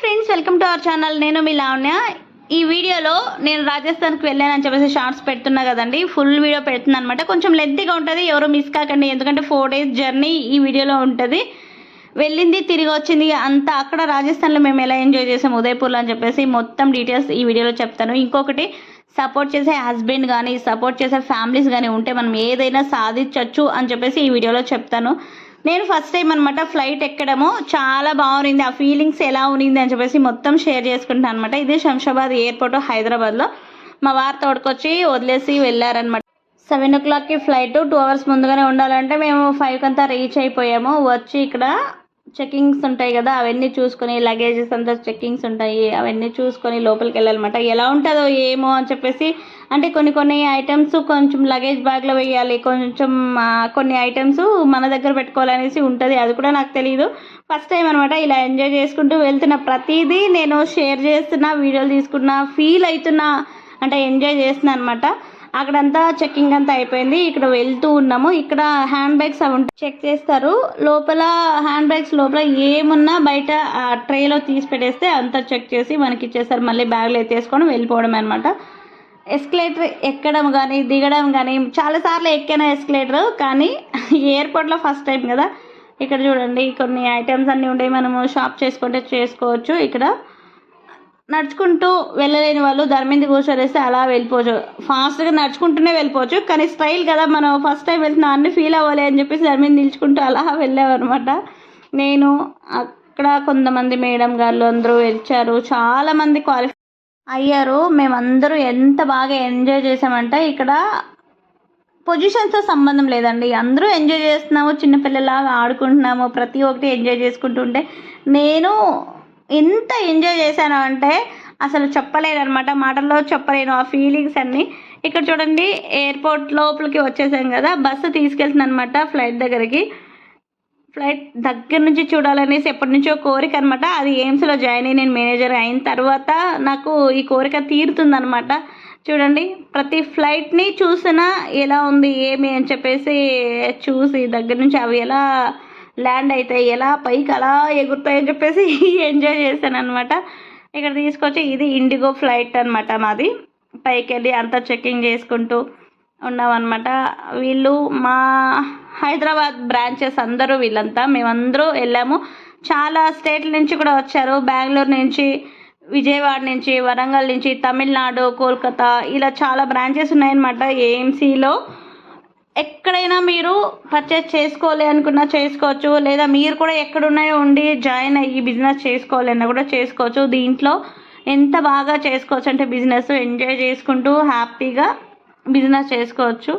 Friends welcome to our channel నేను మీ లావణ్య. ఈ వీడియోలో నేను రాజస్థాన్కి వెళ్ళానని చెప్పేసి షార్ట్స్ పెడుతున్నా కదండి. ఫుల్ వీడియో పెడుతున్నా అనమాట కొంచెం లెంతీగా ఉంటుంది. ఎవరు మిస్ కాకండి. ఎందుకంటే ఫోర్ డేస్ జర్నీ ఈ వీడియోలో ఉంటుంది. వెళ్ళింది తిరిగి వచ్చింది. అంతా అక్కడ రాజస్థాన్లో మేము ఎలా ఎంజాయ్ చేసాం ఉదయపూర్లో అని చెప్పేసి మొత్తం డీటెయిల్స్ ఈ వీడియోలో చెప్తాను. ఇంకొకటి సపోర్ట్ చేసే హస్బెండ్ కానీ సపోర్ట్ చేసే ఫ్యామిలీస్ కానీ ఉంటే మనం ఏదైనా సాధించవచ్చు అని చెప్పేసి ఈ వీడియోలో చెప్తాను. నేను ఫస్ట్ టైం అనమాట ఫ్లైట్ ఎక్కడము చాలా బాగుంది ఆ ఫీలింగ్స్ ఎలా ఉన్నింది అని చెప్పేసి మొత్తం షేర్ చేసుకుంటాను అనమాట ఇది శంషాబాద్ ఎయిర్పోర్ట్ హైదరాబాద్లో. మా వారు తోడుకొచ్చి వదిలేసి వెళ్ళారనమాట సెవెన్ ఓ క్లాక్కి ఫ్లైట్ టూ అవర్స్ ముందుగానే ఉండాలంటే మేము ఫైవ్కి అంతా రీచ్ అయిపోయాము. వచ్చి ఇక్కడ చెకింగ్స్ ఉంటాయి కదా అవన్నీ చూసుకొని లగేజెస్ అంతా చెక్కింగ్స్ ఉంటాయి అవన్నీ చూసుకొని లోపలికి వెళ్ళాలన్నమాట. ఎలా ఉంటుందో ఏమో అని చెప్పేసి అంటే కొన్ని కొన్ని ఐటమ్స్ కొంచెం లగేజ్ బ్యాగ్లో వేయాలి కొంచెం కొన్ని ఐటమ్స్ మన దగ్గర పెట్టుకోవాలనేసి ఉంటుంది. అది కూడా నాకు తెలియదు ఫస్ట్ టైం అనమాట ఇలా ఎంజాయ్ చేసుకుంటూ వెళ్తున్న ప్రతిదీ నేను షేర్ చేస్తున్నా వీడియోలు తీసుకున్నా ఫీల్ అవుతున్నా అంటే ఎంజాయ్ చేస్తున్నా అనమాట అక్కడంతా చెక్కింగ్ అంతా అయిపోయింది. ఇక్కడ వెళ్తూ ఉన్నాము. ఇక్కడ హ్యాండ్ బ్యాగ్స్ అవి ఉంటాయి చెక్ చేస్తారు. లోపల హ్యాండ్ బ్యాగ్స్ లోపల ఏమున్నా బయట ఆ ట్రేలో తీసి పెట్టేస్తే అంతా చెక్ చేసి మనకి ఇచ్చేస్తారు. మళ్ళీ బ్యాగ్లు ఎత్తేసుకొని వెళ్ళిపోవడం అనమాట ఎస్కలేటర్ ఎక్కడం కానీ దిగడం కానీ చాలాసార్లు ఎక్కాను ఎస్కలేటర్ కానీ ఎయిర్పోర్ట్లో ఫస్ట్ టైం కదా. ఇక్కడ చూడండి కొన్ని ఐటమ్స్ అన్నీ ఉంటాయి మనము షాప్ చేసుకుంటే చేసుకోవచ్చు. ఇక్కడ నడుచుకుంటూ వెళ్ళలేని వాళ్ళు దాని మీద కూర్చోలేస్తే అలా వెళ్ళిపోవచ్చు. ఫాస్ట్గా నడుచుకుంటూనే వెళ్ళిపోవచ్చు. కానీ స్టైల్ కదా మనం ఫస్ట్ టైం వెళ్తున్నా అన్ని ఫీల్ అవ్వాలి అని చెప్పేసి దాని మీద నిల్చుకుంటూ అలా వెళ్ళామన్నమాట నేను అక్కడ కొంతమంది మేడం గారు అందరూ వచ్చారు చాలామంది క్వాలిఫై అయ్యారు. మేమందరూ ఎంత బాగా ఎంజాయ్ చేసామంటే ఇక్కడ పొజిషన్స్తో సంబంధం లేదండి. అందరూ ఎంజాయ్ చేస్తున్నాము చిన్నపిల్లలాగా ఆడుకుంటున్నాము ప్రతి ఒక్కటి ఎంజాయ్ చేసుకుంటుంటే నేను ఎంత ఎంజాయ్ చేశాను అంటే అసలు చెప్పలేను అనమాట మాటల్లో చెప్పలేను ఆ ఫీలింగ్స్ అన్నీ. ఇక్కడ చూడండి ఎయిర్పోర్ట్ లోపలికి వచ్చేసాం కదా బస్సు తీసుకెళ్తుంది అనమాట ఫ్లైట్ దగ్గరికి. ఫ్లైట్ దగ్గర నుంచి చూడాలనేసి ఎప్పటి నుంచో కోరిక అనమాట అది ఎయిమ్స్లో జాయిన్ అయ్యి నేను మేనేజర్ అయిన తర్వాత నాకు ఈ కోరిక తీరుతుందనమాట చూడండి ప్రతి ఫ్లైట్ని చూసినా ఎలా ఉంది ఏమి అని చెప్పేసి చూసి దగ్గర నుంచి అవి ఎలా ల్యాండ్ అవుతాయి ఎలా పైకి అలా ఎగురుతాయని చెప్పేసి ఎంజాయ్ చేశాను అనమాట ఇక్కడ తీసుకొచ్చి ఇది ఇండిగో ఫ్లైట్ అనమాట మాది. పైకి వెళ్ళి అంతా చెకింగ్ చేసుకుంటూ ఉన్నామన్నమాట. వీళ్ళు మా హైదరాబాద్ బ్రాంచెస్ అందరూ వీళ్ళంతా. మేమందరూ వెళ్ళాము. చాలా స్టేట్ల నుంచి కూడా వచ్చారు. బెంగళూరు నుంచి విజయవాడ నుంచి వరంగల్ నుంచి తమిళనాడు కోల్కతా ఇలా చాలా బ్రాంచెస్ ఉన్నాయన్నమాట. ఏఎంసీలో ఎక్కడైనా మీరు పర్చేస్ చేసుకోవాలి అనుకున్నా చేసుకోవచ్చు లేదా మీరు కూడా ఎక్కడున్నాయో ఉండి జాయిన్ అయ్యి బిజినెస్ చేసుకోవాలి అన్నా కూడా చేసుకోవచ్చు. దీంట్లో ఎంత బాగా చేసుకోవచ్చు అంటే బిజినెస్ ఎంజాయ్ చేసుకుంటూ హ్యాపీగా బిజినెస్ చేసుకోవచ్చు.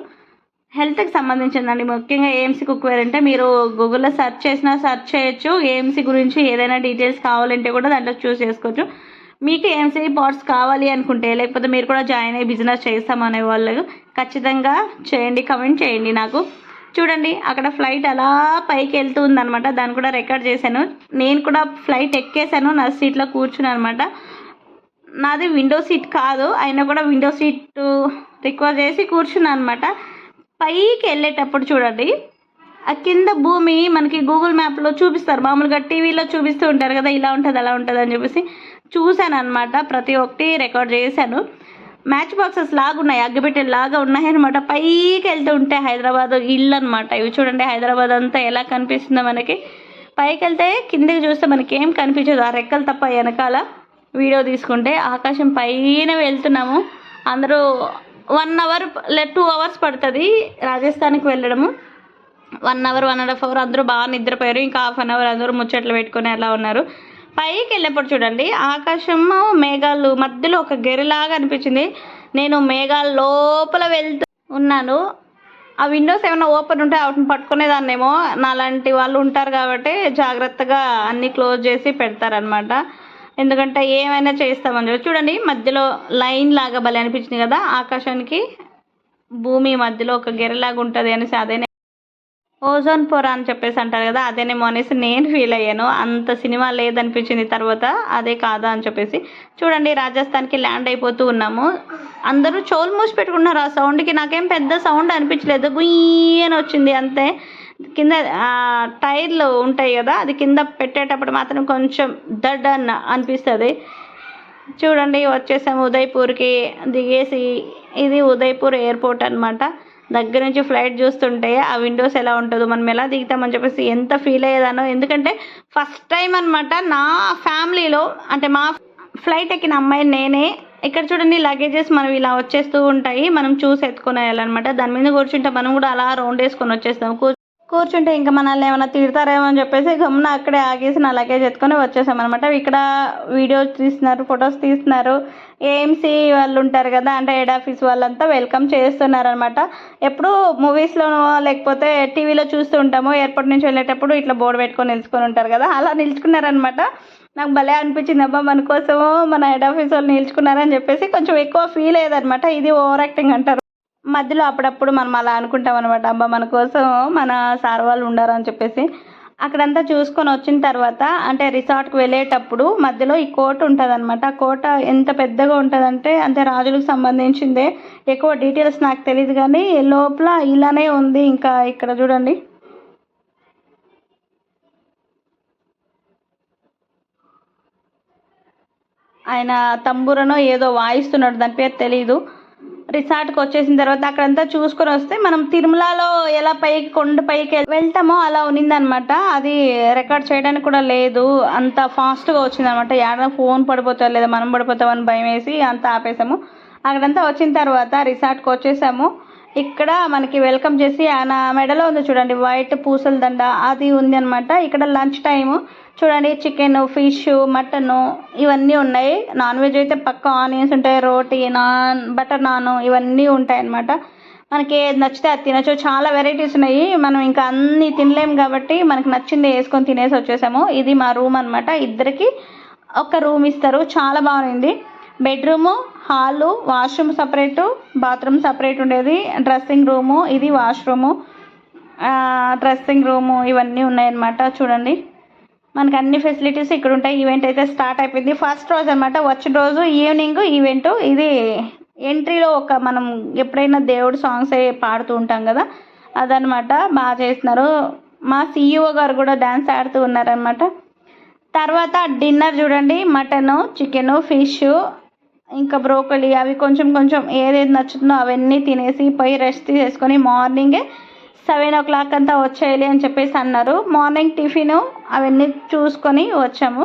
హెల్త్కి సంబంధించిందండి. ముఖ్యంగా ఏఎంసీ కుక్వేర్ అంటే మీరు గూగుల్లో సెర్చ్ చేసినా సెర్చ్ చేయొచ్చు. ఏఎంసీ గురించి ఏదైనా డీటెయిల్స్ కావాలంటే కూడా దాంట్లో చూస్ చేసుకోవచ్చు. మీకు ఎంసీ పార్ట్స్ కావాలి అనుకుంటే లేకపోతే మీరు కూడా జాయిన్ అయ్యి బిజినెస్ చేస్తామనే వాళ్ళు ఖచ్చితంగా చేయండి కమెంట్ చేయండి నాకు. చూడండి అక్కడ ఫ్లైట్ అలా పైకి వెళ్తూ అనమాట దాన్ని కూడా రికార్డ్ చేశాను. నేను కూడా ఫ్లైట్ ఎక్కేసాను నా సీట్లో కూర్చున్నాను అనమాట నాది విండో సీట్ కాదు అయినా కూడా విండో సీట్ రిక్వెస్ట్ చేసి కూర్చున్నాను అనమాట పైకి వెళ్ళేటప్పుడు చూడండి ఆ కింద భూమి మనకి గూగుల్ మ్యాప్లో చూపిస్తారు. మామూలుగా టీవీలో చూపిస్తూ ఉంటారు కదా ఇలా ఉంటుంది అలా ఉంటుంది అని చెప్పేసి. చూశాను అనమాట ప్రతి ఒక్కటి రికార్డ్ చేశాను. మ్యాచ్ బాక్సెస్ లాగా ఉన్నాయి అగ్గిపెట్టెలు లాగా ఉన్నాయి అనమాట పైకి వెళ్తూ ఉంటే హైదరాబాద్ ఇల్లు అనమాట ఇవి చూడండి హైదరాబాద్ అంతా ఎలా కనిపిస్తుందో మనకి. పైకి వెళ్తే కిందకి చూస్తే మనకి ఏం కనిపించదు. ఆ రెక్కలు తప్ప వెనకాల వీడియో తీసుకుంటే ఆకాశం పైన వెళ్తున్నాము. అందరూ వన్ అవర్ లే టూ అవర్స్ పడుతుంది రాజస్థాన్కి వెళ్ళడము. One hour one and half hour అందరూ బాగా నిద్రపోయారు. ఇంకా హాఫ్ అన్ అవర్ అందరూ ముచ్చట్లు పెట్టుకొని అలా ఉన్నారు. పైకి వెళ్ళేప్పుడు చూడండి ఆకాశము మేఘాలు మధ్యలో ఒక గెరిలాగా అనిపించింది. నేను మేఘాల లోపల వెళ్తూ ఉన్నాను. ఆ విండోస్ ఏమైనా ఓపెన్ ఉంటే వాటిని పట్టుకునేదాన్నేమో. నాలాంటి వాళ్ళు ఉంటారు కాబట్టి జాగ్రత్తగా అన్నీ క్లోజ్ చేసి పెడతారనమాట ఎందుకంటే ఏమైనా చేస్తామని చెప్పి. చూడండి మధ్యలో లైన్ లాగా భలే అనిపించింది కదా ఆకాశానికి. భూమి మధ్యలో ఒక గెరలాగా ఉంటుంది అనేసి అదే ఓజోన్ పొర అని చెప్పేసి అంటారు కదా అదేనేమో అనేసి నేను ఫీల్ అయ్యాను. అంత సినిమా లేదనిపించింది. తర్వాత అదే కాదా అని చెప్పేసి. చూడండి రాజస్థాన్కి ల్యాండ్ అయిపోతూ ఉన్నాము. అందరూ చోలు మూసి పెట్టుకున్నారు ఆ సౌండ్కి నాకేం పెద్ద సౌండ్ అనిపించలేదు. గుయ్యని అని వచ్చింది అంతే. కింద టైర్లు ఉంటాయి కదా అది కింద పెట్టేటప్పుడు మాత్రం కొంచెం దడ్ అన్న అనిపిస్తుంది. చూడండి వచ్చేసాము ఉదయ్పూర్కి. దిగేసి ఇది ఉదయ్పూర్ ఎయిర్పోర్ట్ అనమాట దగ్గర నుంచి ఫ్లైట్ చూస్తుంటే ఆ విండోస్ ఎలా ఉంటుందో మనం ఎలా దిగుతామని చెప్పేసి ఎంత ఫీల్ అయ్యేదానో. ఎందుకంటే ఫస్ట్ టైం అన్నమాట నా ఫ్యామిలీలో అంటే మా ఫ్లైట్ ఎక్కిన అమ్మాయి నేనే. ఇక్కడ చూడండి లగేజెస్ మనం ఇలా వచ్చేస్తూ ఉంటాయి మనం చూసి ఎత్తుకొని దాని మీద కూర్చుంటే మనం కూడా అలా రౌండ్ వేసుకొని వచ్చేస్తాం. కూర్చుంటే ఇంకా మనల్ని ఏమైనా తిడతారేమో అని చెప్పేసి గమ్మున అక్కడే ఆగేసి నా లగేజ్ ఎత్తుకొని వచ్చేసాం అనమాట ఇక్కడ వీడియోస్ తీస్తున్నారు ఫొటోస్ తీస్తున్నారు. ఏఎంసీ వాళ్ళు ఉంటారు కదా అంటే హెడ్ ఆఫీస్ వాళ్ళంతా వెల్కమ్ చేస్తున్నారు అనమాట ఎప్పుడు మూవీస్లోనో లేకపోతే టీవీలో చూస్తూ ఉంటాము. ఎయిర్పోర్ట్ నుంచి వెళ్ళేటప్పుడు ఇట్లా బోర్డు పెట్టుకొని నిల్చుకొని ఉంటారు కదా అలా నిల్చుకున్నారనమాట నాకు భలే అనిపించింది అబ్బా మన కోసము మన హెడ్ ఆఫీస్ వాళ్ళు నిల్చుకున్నారని చెప్పేసి కొంచెం ఎక్కువ ఫీల్ అయ్యేదనమాట ఇది ఓవర్ యాక్టింగ్ అంటారు. మధ్యలో అప్పుడప్పుడు మనం అలా అనుకుంటాం అనమాట అబ్బా మన కోసం మన సార్ వాళ్ళు ఉండరు అని చెప్పేసి. అక్కడంతా చూసుకొని వచ్చిన తర్వాత అంటే రిసార్ట్కి వెళ్ళేటప్పుడు మధ్యలో ఈ కోట ఉంటుందన్నమాట. ఆ కోట ఎంత పెద్దగా ఉంటుందంటే అంటే రాజులకు సంబంధించిందే. ఎక్కువ డీటెయిల్స్ నాకు తెలియదు కానీ లోపల ఇలానే ఉంది ఇంకా ఇక్కడ చూడండి. ఆయన తంబూరనో ఏదో వాయిస్తున్నాడు దాని పేరు తెలీదు. రిసార్ట్కి వచ్చేసిన తర్వాత అక్కడంతా చూసుకొని వస్తే మనం తిరుమలలో ఎలా పైకి కొండ పైకి వెళ్తామో అలా ఉన్నిందనమాట. అది రికార్డ్ చేయడానికి కూడా లేదు. అంత ఫాస్ట్గా వచ్చిందనమాట. ఏడైనా ఫోన్ పడిపోతావు లేదా మనం పడిపోతామని భయం వేసి అంతా ఆపేసాము. అక్కడంతా వచ్చిన తర్వాత రిసార్ట్కి వచ్చేసాము. ఇక్కడ మనకి వెల్కమ్ చేసి ఆయన మెడలో ఉంది చూడండి వైట్ పూసల దండ. అది ఉంది అనమాట ఇక్కడ లంచ్ టైము. చూడండి చికెన్ ఫిష్ మటన్ ఇవన్నీ ఉన్నాయి. నాన్ వెజ్ అయితే పక్క ఆనియన్స్ ఉంటాయి రోటీ నాన్ బటర్ నాన్ ఇవన్నీ ఉంటాయి అన్నమాట మనకి ఏది నచ్చితే అది తినచ్చు. చాలా వెరైటీస్ ఉన్నాయి. మనం ఇంకా అన్ని తినలేం కాబట్టి మనకు నచ్చింది వేసుకొని తినేసి వచ్చేసాము. ఇది మా రూమ్ అన్నమాట. ఇద్దరికి ఒక రూమ్ ఇస్తారు. చాలా బాగుంది. Bedroom hall washroom separate bathroom separate ఉండేది. డ్రెస్సింగ్ రూము ఇది వాష్రూము డ్రెస్సింగ్ రూము ఇవన్నీ ఉన్నాయన్నమాట. చూడండి. మనకి అన్ని ఫెసిలిటీస్ ఇక్కడ ఉంటాయి ఈవెంట్ అయితే స్టార్ట్ అయిపోయింది. ఫస్ట్ రోజు అనమాట వచ్చిన రోజు ఈవినింగ్ ఈవెంట్ ఇది ఎంట్రీలో ఒక మనం ఎప్పుడైనా దేవుడు సాంగ్స్ పాడుతూ ఉంటాం కదా. అదనమాట బాగా చేస్తున్నారు. మా సీఈఓ గారు కూడా డ్యాన్స్ ఆడుతూ ఉన్నారనమాట తర్వాత డిన్నర్ చూడండి. మటను చికెను ఫిష్ ఇంకా బ్రోకలీ అవి కొంచెం కొంచెం ఏదేది నచ్చుతుందో అవన్నీ తినేసి పోయి రెస్ట్ తీసుకొని మార్నింగే సెవెన్ ఓ క్లాక్ అంతా వచ్చేయాలి అని చెప్పేసి అన్నారు. మార్నింగ్ టిఫిన్ అవన్నీ చూసుకొని వచ్చాము.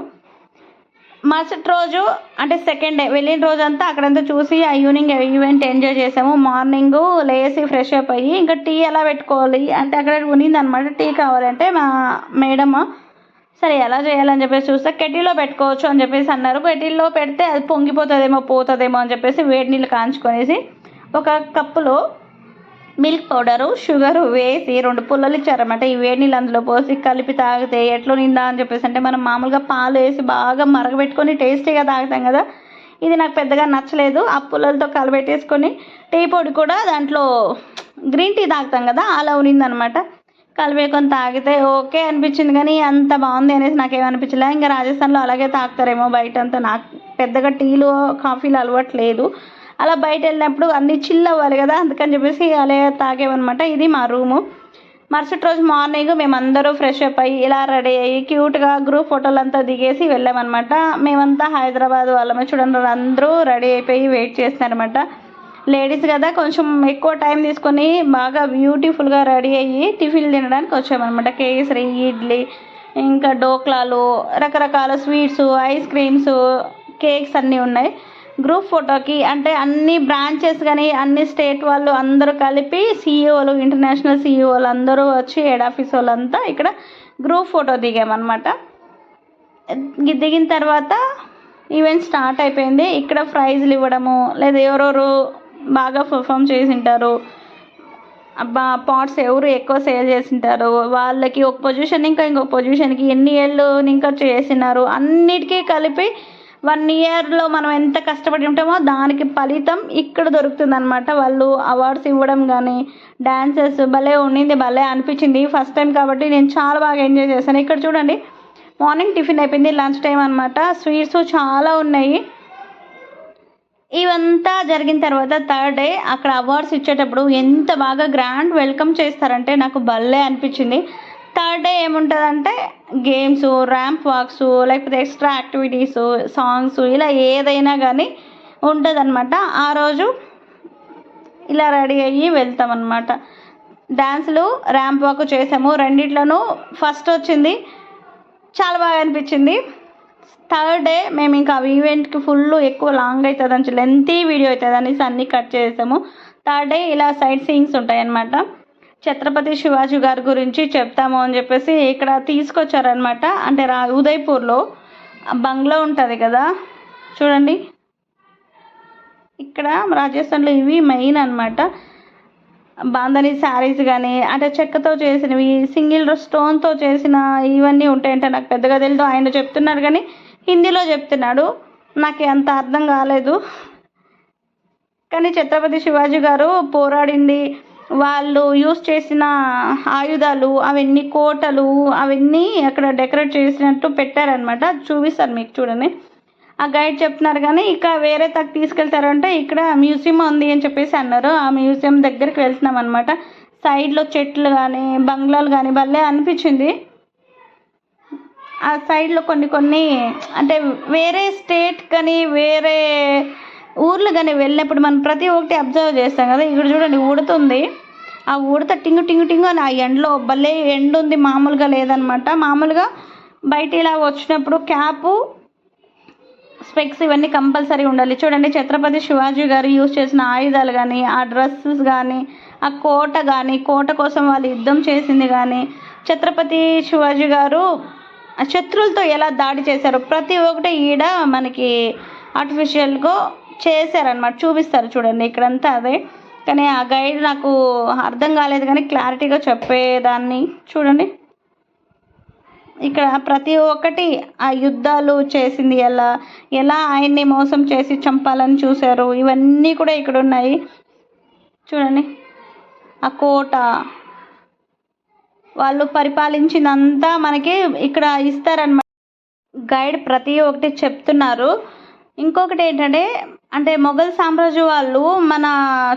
మరుసటి రోజు అంటే సెకండ్ డే వెళ్ళిన రోజు అంతా అక్కడంతా చూసి ఆ ఈవినింగ్ ఈవెంట్ ఎంజాయ్ చేసాము. మార్నింగ్ లేసి ఫ్రెష్ అప్ అయ్యి ఇంకా టీ ఎలా పెట్టుకోవాలి అంటే అక్కడ ఉనింది అనమాట టీ కావాలంటే మా మేడమ్ సరే ఎలా చేయాలని చెప్పేసి చూస్తే కెటిల్లో పెట్టుకోవచ్చు అని చెప్పేసి అన్నారు. కెటిల్లో పెడితే అది పొంగిపోతుందేమో పోతుందేమో అని చెప్పేసి వేడి నీళ్ళు కాంచుకొనేసి ఒక కప్పులో మిల్క్ పౌడరు షుగర్ వేసి రెండు పుల్లలు ఇచ్చారన్నమాట. ఈ వేడి నీళ్ళు అందులో పోసి కలిపి తాగితే ఎట్లా నిందా అని చెప్పేసి. అంటే మనం మామూలుగా పాలు వేసి బాగా మరగబెట్టుకొని టేస్టీగా తాగుతాం కదా. ఇది నాకు పెద్దగా నచ్చలేదు. ఆ పుల్లలతో కలబెట్టేసుకొని టీ పొడి కూడా దాంట్లో గ్రీన్ టీ తాగుతాం కదా అలా ఉన్నిందనమాట కలిపేకొని తాగితే ఓకే అనిపించింది కానీ అంత బాగుంది అనేసి నాకేమనిపించలే ఇంకా రాజస్థాన్లో అలాగే తాగుతారేమో బయట అంతా. నాకు పెద్దగా టీలు కాఫీలు అలవాటు లేదు. అలా బయట వెళ్ళినప్పుడు అన్ని చిల్ అవ్వాలి కదా అందుకని చెప్పేసి అలా తాగేవన్నమాట. ఇది మా రూము. మరుసటి రోజు మార్నింగ్ మేమందరూ ఫ్రెష్ అప్ అయ్యి ఇలా రెడీ అయ్యి క్యూట్గా గ్రూప్ ఫోటోలు అంతా దిగేసి వెళ్ళామన్నమాట. మేమంతా హైదరాబాద్ వాళ్ళమే చూడండి అందరూ రెడీ అయిపోయి వెయిట్ చేస్తున్నారన్నమాట. లేడీస్ కదా కొంచెం ఎక్కువ టైం తీసుకొని బాగా బ్యూటిఫుల్గా రెడీ అయ్యి టిఫిన్లు తినడానికి వచ్చామన్నమాట. కేసరి ఇడ్లీ ఇంకా డోక్లాలు రకరకాల స్వీట్స్ ఐస్ క్రీమ్స్ కేక్స్ అన్నీ ఉన్నాయి. గ్రూప్ ఫోటోకి అంటే అన్ని బ్రాంచెస్ కానీ అన్ని స్టేట్ వాళ్ళు అందరూ కలిపి సీఈఓలు ఇంటర్నేషనల్ సీఈఓలు అందరూ వచ్చి హెడ్ ఆఫీస్ వాళ్ళంతా ఇక్కడ గ్రూప్ ఫోటో దిగామన్నమాట. దిగిన తర్వాత ఈవెంట్ స్టార్ట్ అయిపోయింది. ఇక్కడ ప్రైజ్లు ఇవ్వడము లేదా ఎవరెవరు బాగా పర్ఫామ్ చేసి ఉంటారు అబ్బా పాట్స్ ఎవరు ఎక్కువ సేల్ చేసింటారు వాళ్ళకి ఒక పొజిషన్ ఇంకా ఇంకొక పొజిషన్కి ఎన్ని ఏళ్ళు ఇంకా చేసినారు అన్నిటికీ కలిపి వన్ ఇయర్లో మనం ఎంత కష్టపడి ఉంటామో దానికి ఫలితం ఇక్కడ దొరుకుతుంది అనమాట వాళ్ళు అవార్డ్స్ ఇవ్వడం కానీ డాన్సెస్ భలే ఉండింది భలే అనిపించింది. ఫస్ట్ టైం కాబట్టి నేను చాలా బాగా ఎంజాయ్ చేశాను. ఇక్కడ చూడండి మార్నింగ్ టిఫిన్ అయిపోయింది లంచ్ టైం అనమాట స్వీట్స్ చాలా ఉన్నాయి. ఇవంతా జరిగిన తర్వాత థర్డ్ డే అక్కడ అవార్డ్స్ ఇచ్చేటప్పుడు ఎంత బాగా గ్రాండ్ వెల్కమ్ చేస్తారంటే నాకు భలే అనిపించింది. థర్డ్ డే ఏముంటుందంటే గేమ్స్ ర్యాంప్ వాక్స్ లేకపోతే ఎక్స్ట్రా యాక్టివిటీస్ సాంగ్స్ ఇలా ఏదైనా కానీ ఉంటుందన్నమాట. ఆ రోజు ఇలా రెడీ అయ్యి వెళ్తాం అనమాట డ్యాన్సులు ర్యాంప్ వాక్ చేసాము. రెండిట్లోనూ ఫస్ట్ వచ్చింది. చాలా బాగా అనిపించింది. థర్డ్ డే మేము ఇంకా ఈవెంట్కి ఫుల్ ఎక్కువ లాంగ్ అవుతుంది అని లెంతీ వీడియో అవుతుంది అనేసి అన్నీ కట్ చేసాము. థర్డ్ డే ఇలా సైట్ సీయింగ్స్ ఉంటాయి అన్నమాట ఛత్రపతి శివాజీ గారి గురించి చెప్తాము అని చెప్పేసి ఇక్కడ తీసుకొచ్చారనమాట అంటే రా ఉదయ్పూర్లో బంగ్లా ఉంటుంది కదా. చూడండి. ఇక్కడ రాజస్థాన్లో ఇవి మెయిన్ అనమాట బాందని శారీస్ కానీ అంటే చెక్కతో చేసినవి సింగిల్ స్టోన్తో చేసిన ఇవన్నీ ఉంటాయంటే. నాకు పెద్దగా తెలియదు ఆయన చెప్తున్నారు కానీ హిందీలో చెప్తున్నాడు. నాకు అంత అర్థం కాలేదు. కానీ ఛత్రపతి శివాజీ గారు పోరాడింది వాళ్ళు యూస్ చేసిన ఆయుధాలు అవన్నీ కోటలు అవన్నీ అక్కడ డెకరేట్ చేసినట్టు పెట్టారనమాట చూపిస్తారు మీకు చూడండి. ఆ గైడ్ చెప్తున్నారు కానీ ఇక వేరే తగ్గ తీసుకెళ్తారంటే ఇక్కడ మ్యూజియం ఉంది అని చెప్పేసి అన్నారు. ఆ మ్యూజియం దగ్గరికి వెళ్తున్నాం అనమాట సైడ్లో చెట్లు కానీ బంగ్లాలు కానీ భలే అనిపించింది. ఆ సైడ్లో కొన్ని కొన్ని అంటే వేరే స్టేట్ కానీ వేరే ఊర్లు కానీ వెళ్ళినప్పుడు మనం ప్రతి ఒక్కటి అబ్జర్వ్ చేస్తాం కదా ఇక్కడ చూడండి ఉడుతుంది. ఆ ఉడత టింగు టింగు టింగు అని ఆ ఎండలో భలే ఎండ ఉంది మామూలుగా లేదనమాట. మామూలుగా బయట ఇలా వచ్చినప్పుడు క్యాపు స్పెక్స్ ఇవన్నీ కంపల్సరీ ఉండాలి. చూడండి ఛత్రపతి శివాజీ గారు యూజ్ చేసిన ఆయుధాలు కానీ ఆ డ్రెస్సెస్ కానీ ఆ కోట కానీ కోట కోసం వాళ్ళు యుద్ధం చేసింది కానీ ఛత్రపతి శివాజీ గారు శత్రులతో శత్రువులతో ఎలా దాడి చేశారో ప్రతి ఒక్కటి ఈడ మనకి ఆర్టిఫిషియల్గా చేశారనమాట చూపిస్తారు చూడండి ఇక్కడంతా అదే. కానీ ఆ గైడ్ నాకు అర్థం కాలేదు కానీ క్లారిటీగా చెప్పేదాన్ని చూడండి. ఇక్కడ ప్రతి ఒక్కటి ఆ యుద్ధాలు చేసింది ఎలా ఎలా ఆయన్ని మోసం చేసి చంపాలని చూశారు ఇవన్నీ కూడా ఇక్కడ ఉన్నాయి. చూడండి ఆ కోట. వాళ్ళు పరిపాలించినంతా మనకి ఇక్కడ ఇస్తారనమాట గైడ్ ప్రతి ఒక్కటి చెప్తున్నారు. ఇంకొకటి ఏంటంటే అంటే మొఘల్ సామ్రాజ్య వాళ్ళు మన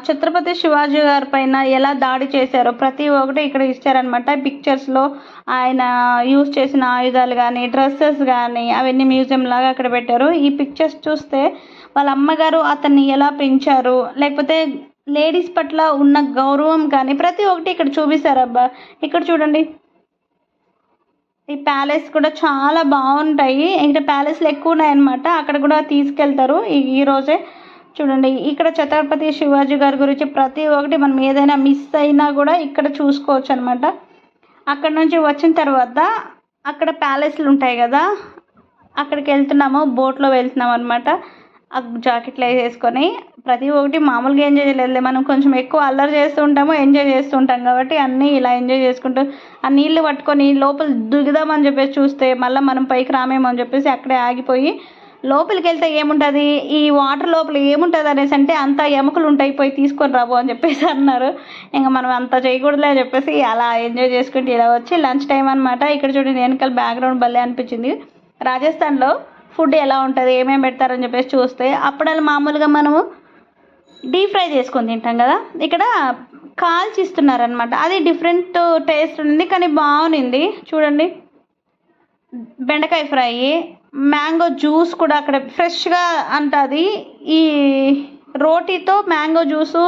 ఛత్రపతి శివాజీ గారి పైన ఎలా దాడి చేశారో ప్రతి ఒక్కటి ఇక్కడ ఇచ్చారనమాట పిక్చర్స్లో ఆయన యూజ్ చేసిన ఆయుధాలు కానీ డ్రెస్సెస్ కానీ అవన్నీ మ్యూజియం లాగా అక్కడ పెట్టారు. ఈ పిక్చర్స్ చూస్తే వాళ్ళ అమ్మగారు అతన్ని ఎలా పెంచారు లేకపోతే లేడీస్ పట్ల ఉన్న గౌరవం కానీ ప్రతి ఒక్కటి ఇక్కడ చూపిస్తారు అబ్బా ఇక్కడ చూడండి. ఈ ప్యాలెస్ కూడా చాలా బాగుంటాయి. ఇక్కడ ప్యాలెస్లు ఎక్కువ ఉన్నాయన్నమాట. అక్కడ కూడా తీసుకెళ్తారు. ఈ ఈరోజే చూడండి. ఇక్కడ ఛత్రపతి శివాజీ గారి గురించి ప్రతి ఒక్కటి మనం ఏదైనా మిస్ అయినా కూడా ఇక్కడ చూసుకోవచ్చు అనమాట అక్కడ నుంచి వచ్చిన తర్వాత అక్కడ ప్యాలెస్లు ఉంటాయి కదా అక్కడికి వెళ్తున్నాము బోట్లో వెళ్తున్నాం అనమాట ఆ జాకెట్లు వేసుకొని ప్రతి ఒక్కటి మామూలుగా ఎంజాయ్ చేయలేదు మనం కొంచెం ఎక్కువ అల్లరి చేస్తూ ఉంటాము ఎంజాయ్ చేస్తూ ఉంటాం కాబట్టి అన్నీ ఇలా ఎంజాయ్ చేసుకుంటూ ఆ నీళ్ళు పట్టుకొని లోపల దిగుదామని చెప్పేసి చూస్తే మళ్ళీ మనం పైకి రామేమని చెప్పేసి అక్కడే ఆగిపోయి లోపలికి వెళ్తే ఏముంటుంది? ఈ వాటర్ లోపల ఏముంటుంది అనేసి అంటే అంత ఎముకలు ఉంటాయి పోయి తీసుకొని రాబో అని చెప్పేసి అన్నారు. ఇంకా మనం అంత చేయకూడదులే అని చెప్పేసి అలా ఎంజాయ్ చేసుకుంటూ ఇలా వచ్చి లంచ్ టైం అనమాట ఇక్కడ చూడండి వెనకాల బ్యాక్గ్రౌండ్ భలే అనిపించింది. రాజస్థాన్లో ఫుడ్ ఎలా ఉంటుంది ఏమేమి పెడతారని చెప్పేసి చూస్తే అప్పుడల్లా మామూలుగా మనము డీప్ ఫ్రై చేసుకొని తింటాం కదా. ఇక్కడ కాల్చి ఇస్తున్నారనమాట అది డిఫరెంట్ టేస్ట్ ఉంది కానీ బాగుంది. చూడండి. బెండకాయ ఫ్రై మ్యాంగో జ్యూస్ కూడా అక్కడ ఫ్రెష్గా అంటుంది. ఈ రోటీతో మ్యాంగో జ్యూసు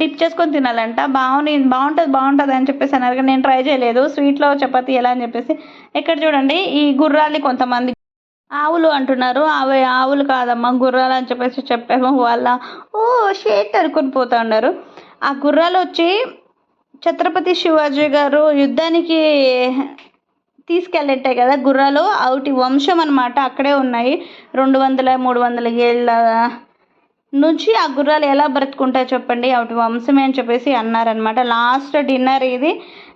డిప్ చేసుకొని తినాలంట. బాగుంది బాగుంటుంది బాగుంటుంది అని చెప్పేసి అన్నారు కానీ నేను ట్రై చేయలేదు. స్వీట్లో చపాతీ ఎలా అని చెప్పేసి. ఇక్కడ చూడండి ఈ గుర్రాల్ని కొంతమంది ఆవులు అంటున్నారు. అవి ఆవులు కాదమ్మా గుర్రాలు అని చెప్పేసి చెప్పాము. వాళ్ళ ఓ షేట్ అనుకుని పోతా ఉన్నారు. ఆ గుర్రాలు వచ్చి ఛత్రపతి శివాజీ గారు యుద్ధానికి తీసుకెళ్ళట్టే కదా గుర్రాలు. అవుటి వంశం అనమాట అక్కడే ఉన్నాయి. రెండు వందల మూడు వందల ఏళ్ళ నుంచి ఆ గుర్రాలు ఎలా బ్రతుకుంటాయి చెప్పండి. అవి వంశమే అని చెప్పేసి అన్నారనమాట లాస్ట్ డిన్నర్ ఇది.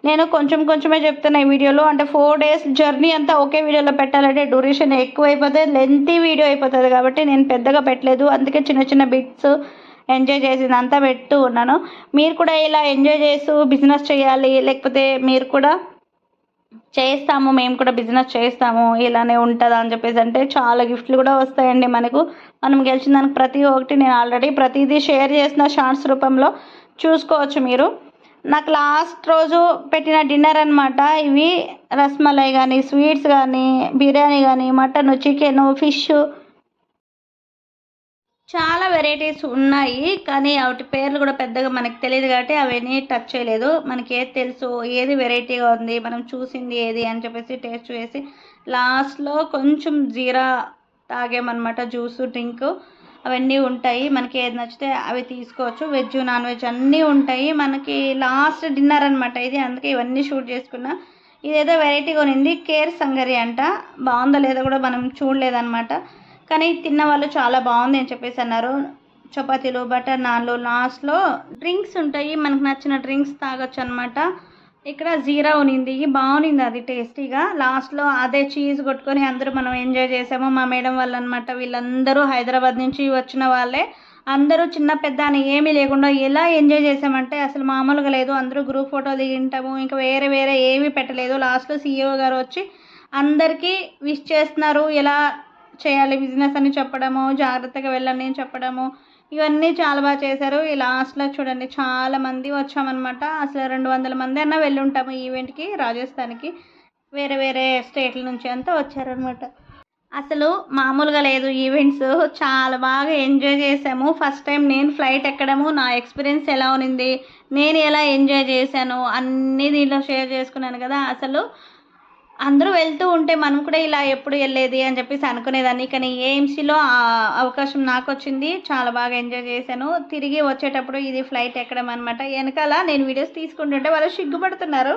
నేను కొంచెం కొంచెమే చెప్తున్నా ఈ వీడియోలో. అంటే ఫోర్ డేస్ జర్నీ అంతా ఒకే వీడియోలో పెట్టాలంటే డ్యూరేషన్ ఎక్కువ అయిపోతుంది లెంతీ వీడియో అయిపోతుంది కాబట్టి నేను పెద్దగా పెట్టలేదు. అందుకే చిన్న చిన్న బిట్స్ ఎంజాయ్ చేసింది అంతా పెడుతూ ఉన్నాను. మీరు కూడా ఇలా ఎంజాయ్ చేస్తూ బిజినెస్ చేయాలి. లేకపోతే మీరు కూడా చేస్తాము మేము కూడా బిజినెస్ చేస్తాము ఇలానే ఉంటుందా అని చెప్పేసి అంటే చాలా గిఫ్ట్లు కూడా వస్తాయండి మనకు. మనం గెలిచిన దానికి ప్రతి ఒక్కటి నేను ఆల్రెడీ ప్రతిదీ షేర్ చేసిన షార్ట్స్ రూపంలో చూసుకోవచ్చు మీరు. నాకు లాస్ట్ రోజు పెట్టిన డిన్నర్ అనమాట ఇవి రస్మలై కానీ స్వీట్స్ కానీ బిర్యానీ కానీ మటన్ చికెన్ ఫిష్. చాలా వెరైటీస్ ఉన్నాయి కానీ వాటి పేర్లు కూడా పెద్దగా మనకు తెలియదు కాబట్టి అవన్నీ టచ్ చేయలేదు. మనకి ఏది తెలుసు ఏది వెరైటీగా ఉంది మనం చూసింది ఏది అని చెప్పేసి టేస్ట్ చేసి లాస్ట్లో కొంచెం జీరా తాగామన్నమాట జ్యూస్ డ్రింక్ అవన్నీ ఉంటాయి. మనకి ఏది నచ్చితే అవి తీసుకోవచ్చు. వెజ్ నాన్ వెజ్ అన్నీ ఉంటాయి. మనకి లాస్ట్ డిన్నర్ అనమాట ఇది. అందుకే ఇవన్నీ షూట్ చేసుకున్నా. ఇదేదో వెరైటీగా ఉంది కేర్ సంగరి అంట. బాగుందో లేదో కూడా మనం చూడలేదన్నమాట. కానీ తిన్న వాళ్ళు చాలా బాగుంది అని చెప్పేసి అన్నారు. చపాతీలు బటర్ నాన్లు లాస్ట్లో డ్రింక్స్ ఉంటాయి. మనకు నచ్చిన డ్రింక్స్ తాగొచ్చు అనమాట ఇక్కడ జీరా ఉనింది. బాగునింది అది టేస్టీగా. లాస్ట్లో అదే చీజ్ కొట్టుకొని అందరూ మనం ఎంజాయ్ చేసాము. మా మేడం వాళ్ళు అనమాట వీళ్ళందరూ హైదరాబాద్ నుంచి వచ్చిన వాళ్ళే. అందరూ చిన్న పెద్ద అని ఏమీ లేకుండా ఎలా ఎంజాయ్ చేసామంటే అసలు మామూలుగా లేదు. అందరూ గ్రూప్ ఫోటో దిగింటాము. ఇంకా వేరే వేరే ఏమీ పెట్టలేదు. లాస్ట్లో సీఈఓ గారు వచ్చి అందరికీ విష్ చేస్తున్నారు. ఎలా చేయాలి? బిజినెస్ అని చెప్పడము జాగ్రత్తగా వెళ్ళండి అని చెప్పడము. ఇవన్నీ చాలా బాగా చేశారు. ఈ లాస్ట్లో చూడండి చాలా మంది వచ్చామన్నమాట. అసలు రెండు వందల మంది అన్న వెళ్ళి ఉంటాము ఈవెంట్కి రాజస్థాన్కి. వేరే వేరే స్టేట్ల నుంచి అంతా వచ్చారనమాట అసలు మామూలుగా లేదు ఈవెంట్స్. చాలా బాగా ఎంజాయ్ చేసాము ఫస్ట్ టైం నేను ఫ్లైట్ ఎక్కడము నా ఎక్స్పీరియన్స్ ఎలా ఉన్నింది నేను ఎలా ఎంజాయ్ చేశాను అన్నీ దీంట్లో షేర్ చేసుకున్నాను కదా. అసలు అందరూ వెళ్తూ ఉంటే మనం కూడా ఇలా ఎప్పుడు వెళ్ళేది అని చెప్పేసి అనుకునేదాన్ని. కానీ ఏఎంసీలో అవకాశం నాకు వచ్చింది. చాలా బాగా ఎంజాయ్ చేశాను. తిరిగి వచ్చేటప్పుడు ఇది ఫ్లైట్ ఎక్కడం అనమాట వెనకాల నేను వీడియోస్ తీసుకుంటుంటే వాళ్ళు సిగ్గుపడుతున్నారు.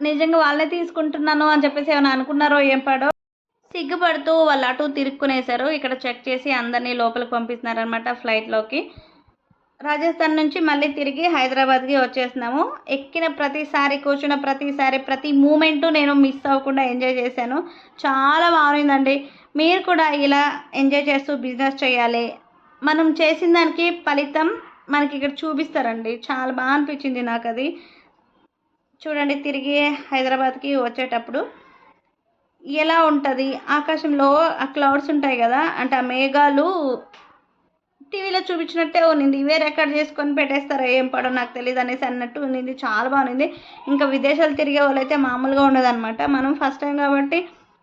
నిజంగా వాళ్ళే తీసుకుంటున్నాను అని చెప్పేసి ఏమైనా అనుకున్నారో ఏం పడో? సిగ్గుపడుతూ వాళ్ళు అటు తిరుక్కునేశారు. ఇక్కడ చెక్ చేసి అందరినీ లోపలికి పంపిస్తున్నారనమాట ఫ్లైట్లోకి రాజస్థాన్ నుంచి మళ్ళీ తిరిగి హైదరాబాద్కి వచ్చేసినాము ఎక్కిన ప్రతిసారి కూర్చున్న ప్రతిసారి ప్రతి మూమెంటు నేను మిస్ అవ్వకుండా ఎంజాయ్ చేశాను. చాలా బాగుందండి. మీరు కూడా ఇలా ఎంజాయ్ చేస్తూ బిజినెస్ చేయాలి. మనం చేసిన దానికి ఫలితం మనకి ఇక్కడ చూపిస్తారండి. చాలా బాగా అనిపించింది నాకు అది. చూడండి తిరిగి హైదరాబాద్కి వచ్చేటప్పుడు ఎలా ఉంటుంది? ఆకాశంలో ఆ క్లౌడ్స్ ఉంటాయి కదా అంటే ఆ మేఘాలు టీవీలో చూపించినట్టే ఉన్నింది. ఇవే ఎక్కడ చేసుకొని పెట్టేస్తారో? ఏం పడో నాకు తెలియదు అనేసి అన్నట్టు ఉన్నింది. చాలా బాగుంది ఇంకా విదేశాలు తిరిగే వాళ్ళైతే మామూలుగా ఉండదన్నమాట. మనం ఫస్ట్ టైం కాబట్టి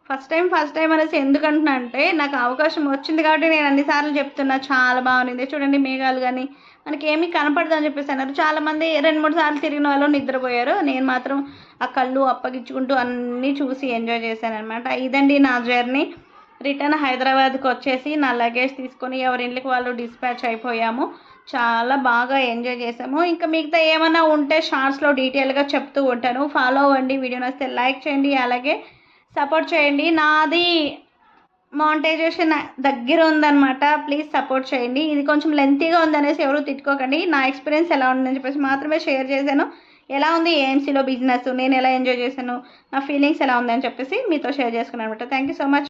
ఫస్ట్ టైం ఫస్ట్ టైం అనేసి ఎందుకంటున్నా అంటే నాకు అవకాశం వచ్చింది కాబట్టి నేను అన్నిసార్లు చెప్తున్నా చాలా బాగుంది చూడండి మేఘాలు కానీ మనకి ఏమీ కనపడదు అని చెప్పేసి అన్నారు. చాలామంది రెండు మూడు సార్లు తిరిగిన వాళ్ళు నిద్రపోయారు. నేను మాత్రం ఆ కళ్ళు అప్పగించుకుంటూ అన్నీ చూసి ఎంజాయ్ చేశాను అనమాట ఇదండి నా జర్నీ రిటర్న్ హైదరాబాద్కి వచ్చేసి నా లగేజ్ తీసుకొని ఎవరింటికి వాళ్ళు డిస్పాచ్ అయిపోయాము. చాలా బాగా ఎంజాయ్ చేసాము ఇంకా మిగతా ఏమైనా ఉంటే షార్ట్స్లో డీటెయిల్గా చెప్తూ ఉంటాను. ఫాలో అవ్వండి. వీడియో వస్తే లైక్ చేయండి. అలాగే సపోర్ట్ చేయండి. నాది మానిటైజేషన్ దగ్గర ఉందన్నమాట. ప్లీజ్ సపోర్ట్ చేయండి. ఇది కొంచెం లెంతీగా ఉందనేసి ఎవరు తిట్టుకోకండి. నా ఎక్స్పీరియన్స్ ఎలా ఉందని చెప్పేసి మాత్రమే షేర్ చేశాను. ఎలా ఉంది ఏఎంసీలో బిజినెస్? నేను ఎలా ఎంజాయ్ చేశాను? నా ఫీలింగ్స్ ఎలా ఉందని చెప్పేసి మీతో షేర్ చేసుకున్నాను అనమాట థ్యాంక్ యూ సో మచ్.